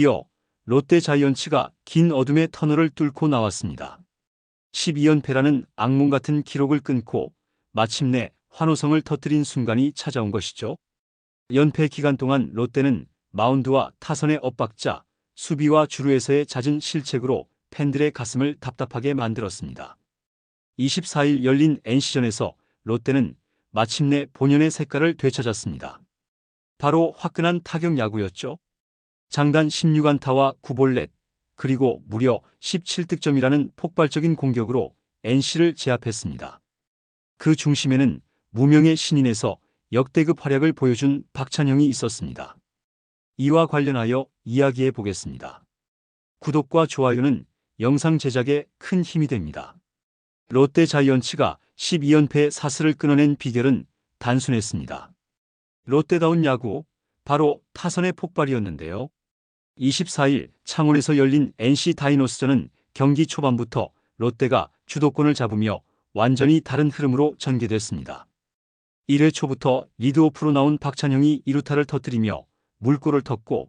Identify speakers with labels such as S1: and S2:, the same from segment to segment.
S1: 드디어 롯데 자이언츠가 긴 어둠의 터널을 뚫고 나왔습니다. 12연패라는 악몽 같은 기록을 끊고 마침내 환호성을 터뜨린 순간이 찾아온 것이죠. 연패 기간 동안 롯데는 마운드와 타선의 엇박자, 수비와 주루에서의 잦은 실책으로 팬들의 가슴을 답답하게 만들었습니다. 24일 열린 NC전에서 롯데는 마침내 본연의 색깔을 되찾았습니다. 바로 화끈한 타격 야구였죠. 장단 16안타와 9볼넷, 그리고 무려 17득점이라는 폭발적인 공격으로 NC를 제압했습니다. 그 중심에는 무명의 신인에서 역대급 활약을 보여준 박찬형이 있었습니다. 이와 관련하여 이야기해 보겠습니다. 구독과 좋아요는 영상 제작에 큰 힘이 됩니다. 롯데 자이언츠가 12연패 사슬을 끊어낸 비결은 단순했습니다. 롯데다운 야구, 바로 타선의 폭발이었는데요. 24일 창원에서 열린 NC 다이노스전은 경기 초반부터 롯데가 주도권을 잡으며 완전히 다른 흐름으로 전개됐습니다. 1회 초부터 리드오프로 나온 박찬형이 2루타를 터뜨리며 물꼬를 텄고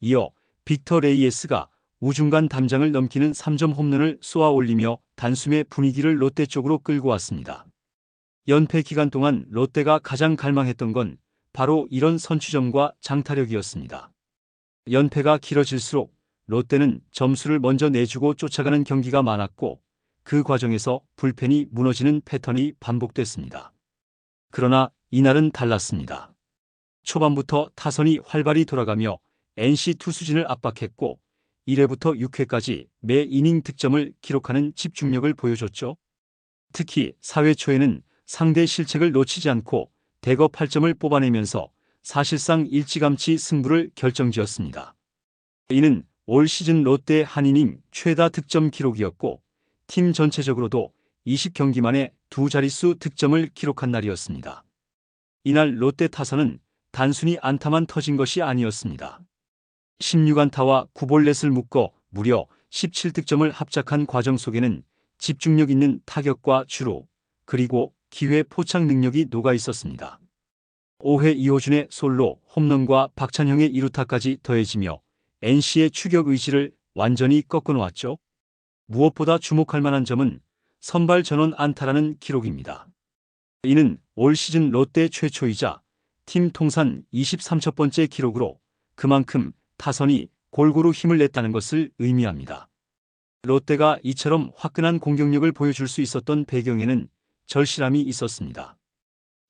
S1: 이어 빅터 레이에스가 우중간 담장을 넘기는 3점 홈런을 쏘아 올리며 단숨에 분위기를 롯데 쪽으로 끌고 왔습니다. 연패 기간 동안 롯데가 가장 갈망했던 건 바로 이런 선취점과 장타력이었습니다. 연패가 길어질수록 롯데는 점수를 먼저 내주고 쫓아가는 경기가 많았고 그 과정에서 불펜이 무너지는 패턴이 반복됐습니다. 그러나 이날은 달랐습니다. 초반부터 타선이 활발히 돌아가며 NC 투수진을 압박했고 1회부터 6회까지 매 이닝 득점을 기록하는 집중력을 보여줬죠. 특히 4회 초에는 상대 실책을 놓치지 않고 대거 8점을 뽑아내면서 사실상 일찌감치 승부를 결정지었습니다. 이는 올 시즌 롯데 한 이닝 최다 득점 기록이었고 팀 전체적으로도 20경기 만에 두 자릿수 득점을 기록한 날이었습니다. 이날 롯데 타선은 단순히 안타만 터진 것이 아니었습니다. 16안타와 9볼넷을 묶어 무려 17득점을 합작한 과정 속에는 집중력 있는 타격과 주로 그리고 기회 포착 능력이 녹아 있었습니다. 5회 이호준의 솔로 홈런과 박찬형의 2루타까지 더해지며 NC의 추격 의지를 완전히 꺾어놓았죠. 무엇보다 주목할 만한 점은 선발 전원 안타라는 기록입니다. 이는 올 시즌 롯데 최초이자 팀 통산 23첫 번째 기록으로 그만큼 타선이 골고루 힘을 냈다는 것을 의미합니다. 롯데가 이처럼 화끈한 공격력을 보여줄 수 있었던 배경에는 절실함이 있었습니다.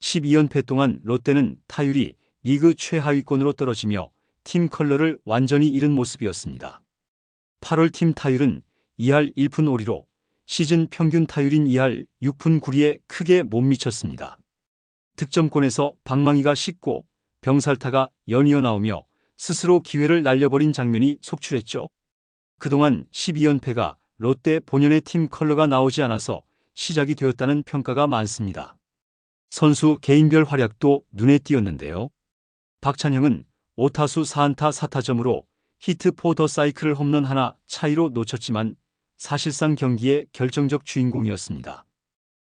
S1: 12연패 동안 롯데는 타율이 리그 최하위권으로 떨어지며 팀 컬러를 완전히 잃은 모습이었습니다. 8월 팀 타율은 2할 1푼 5리로 시즌 평균 타율인 2할 6푼 9리에 크게 못 미쳤습니다. 득점권에서 방망이가 식고 병살타가 연이어 나오며 스스로 기회를 날려버린 장면이 속출했죠. 그동안 12연패가 롯데 본연의 팀 컬러가 나오지 않아서 시작이 되었다는 평가가 많습니다. 선수 개인별 활약도 눈에 띄었는데요. 박찬형은 5타수 4안타 4타점으로 히트 포더 사이클을 홈런 하나 차이로 놓쳤지만 사실상 경기의 결정적 주인공이었습니다.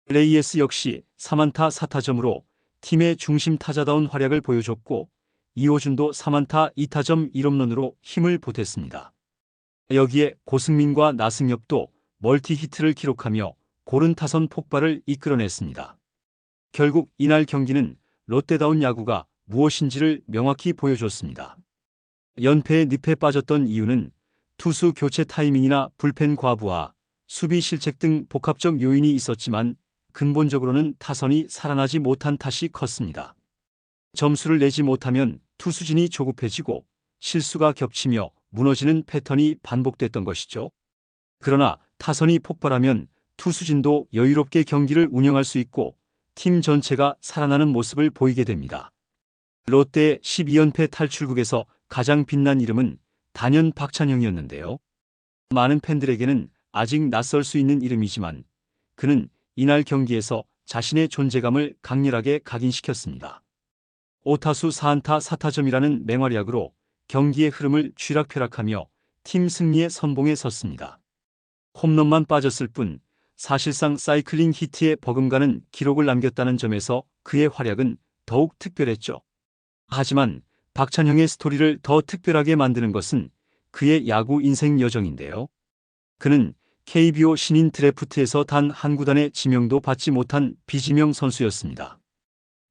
S1: 레이에스 역시 3안타 4타점으로 팀의 중심 타자다운 활약을 보여줬고 이호준도 3안타 2타점 1홈런으로 힘을 보탰습니다. 여기에 고승민과 나승엽도 멀티 히트를 기록하며 고른 타선 폭발을 이끌어냈습니다. 결국 이날 경기는 롯데다운 야구가 무엇인지를 명확히 보여줬습니다. 연패의 늪에 빠졌던 이유는 투수 교체 타이밍이나 불펜 과부하, 수비 실책 등 복합적 요인이 있었지만 근본적으로는 타선이 살아나지 못한 탓이 컸습니다. 점수를 내지 못하면 투수진이 조급해지고 실수가 겹치며 무너지는 패턴이 반복됐던 것이죠. 그러나 타선이 폭발하면 투수진도 여유롭게 경기를 운영할 수 있고 팀 전체가 살아나는 모습을 보이게 됩니다. 롯데의 12연패 탈출국에서 가장 빛난 이름은 단연 박찬영이었는데요. 많은 팬들에게는 아직 낯설 수 있는 이름이지만 그는 이날 경기에서 자신의 존재감을 강렬하게 각인시켰습니다. 5타수 4안타 4타점이라는 맹활약으로 경기의 흐름을 쥐락펴락하며 팀 승리의 선봉에 섰습니다. 홈런만 빠졌을 뿐 사실상 사이클링 히트에 버금가는 기록을 남겼다는 점에서 그의 활약은 더욱 특별했죠. 하지만 박찬형의 스토리를 더 특별하게 만드는 것은 그의 야구 인생 여정인데요. 그는 KBO 신인 드래프트에서 단 한 구단의 지명도 받지 못한 비지명 선수였습니다.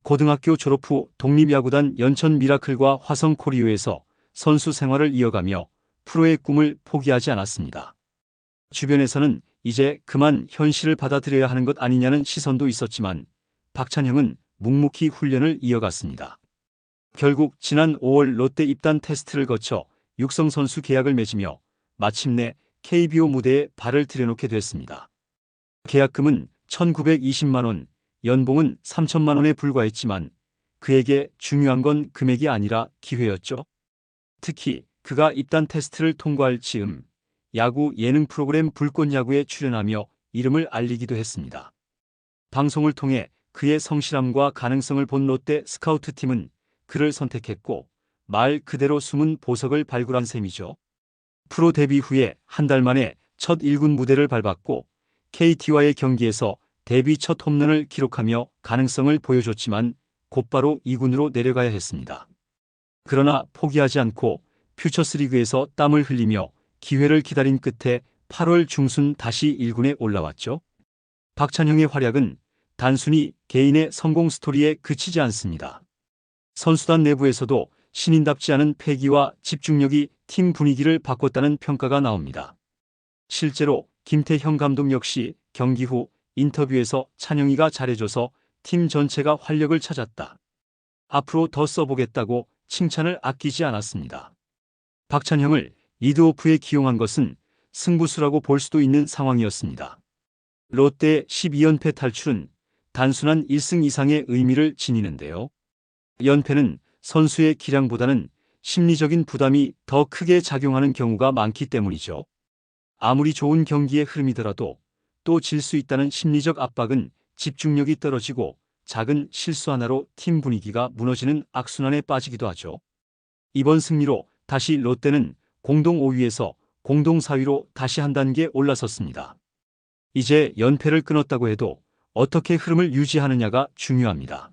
S1: 고등학교 졸업 후 독립야구단 연천 미라클과 화성 코리오에서 선수 생활을 이어가며 프로의 꿈을 포기하지 않았습니다. 주변에서는 이제 그만 현실을 받아들여야 하는 것 아니냐는 시선도 있었지만 박찬형은 묵묵히 훈련을 이어갔습니다. 결국 지난 5월 롯데 입단 테스트를 거쳐 육성 선수 계약을 맺으며 마침내 KBO 무대에 발을 들여놓게 됐습니다. 계약금은 1920만 원, 연봉은 3천만 원에 불과했지만 그에게 중요한 건 금액이 아니라 기회였죠. 특히 그가 입단 테스트를 통과할 즈음 야구 예능 프로그램 불꽃야구에 출연하며 이름을 알리기도 했습니다. 방송을 통해 그의 성실함과 가능성을 본 롯데 스카우트팀은 그를 선택했고 말 그대로 숨은 보석을 발굴한 셈이죠. 프로 데뷔 후에 한 달 만에 첫 1군 무대를 밟았고 KT와의 경기에서 데뷔 첫 홈런을 기록하며 가능성을 보여줬지만 곧바로 2군으로 내려가야 했습니다. 그러나 포기하지 않고 퓨처스리그에서 땀을 흘리며 기회를 기다린 끝에 8월 중순 다시 1군에 올라왔죠. 박찬형의 활약은 단순히 개인의 성공 스토리에 그치지 않습니다. 선수단 내부에서도 신인답지 않은 패기와 집중력이 팀 분위기를 바꿨다는 평가가 나옵니다. 실제로 김태형 감독 역시 경기 후 인터뷰에서 찬영이가 잘해줘서 팀 전체가 활력을 찾았다. 앞으로 더 써보겠다고 칭찬을 아끼지 않았습니다. 박찬형을 리드오프에 기용한 것은 승부수라고 볼 수도 있는 상황이었습니다. 롯데의 12연패 탈출은 단순한 1승 이상의 의미를 지니는데요. 연패는 선수의 기량보다는 심리적인 부담이 더 크게 작용하는 경우가 많기 때문이죠. 아무리 좋은 경기의 흐름이더라도 또 질 수 있다는 심리적 압박은 집중력이 떨어지고 작은 실수 하나로 팀 분위기가 무너지는 악순환에 빠지기도 하죠. 이번 승리로 다시 롯데는 공동 5위에서 공동 4위로 다시 한 단계 올라섰습니다. 이제 연패를 끊었다고 해도 어떻게 흐름을 유지하느냐가 중요합니다.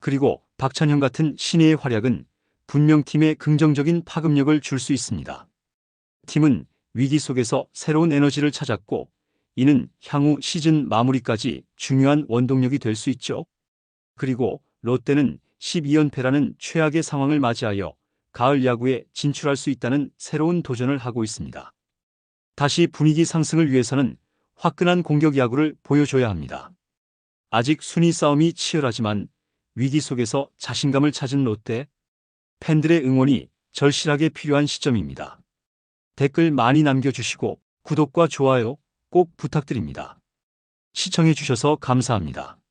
S1: 그리고 박찬형 같은 신예의 활약은 분명 팀에 긍정적인 파급력을 줄 수 있습니다. 팀은 위기 속에서 새로운 에너지를 찾았고 이는 향후 시즌 마무리까지 중요한 원동력이 될 수 있죠. 그리고 롯데는 12연패라는 최악의 상황을 맞이하여 가을 야구에 진출할 수 있다는 새로운 도전을 하고 있습니다. 다시 분위기 상승을 위해서는 화끈한 공격 야구를 보여줘야 합니다. 아직 순위 싸움이 치열하지만 위기 속에서 자신감을 찾은 롯데 팬들의 응원이 절실하게 필요한 시점입니다. 댓글 많이 남겨주시고 구독과 좋아요 꼭 부탁드립니다. 시청해주셔서 감사합니다.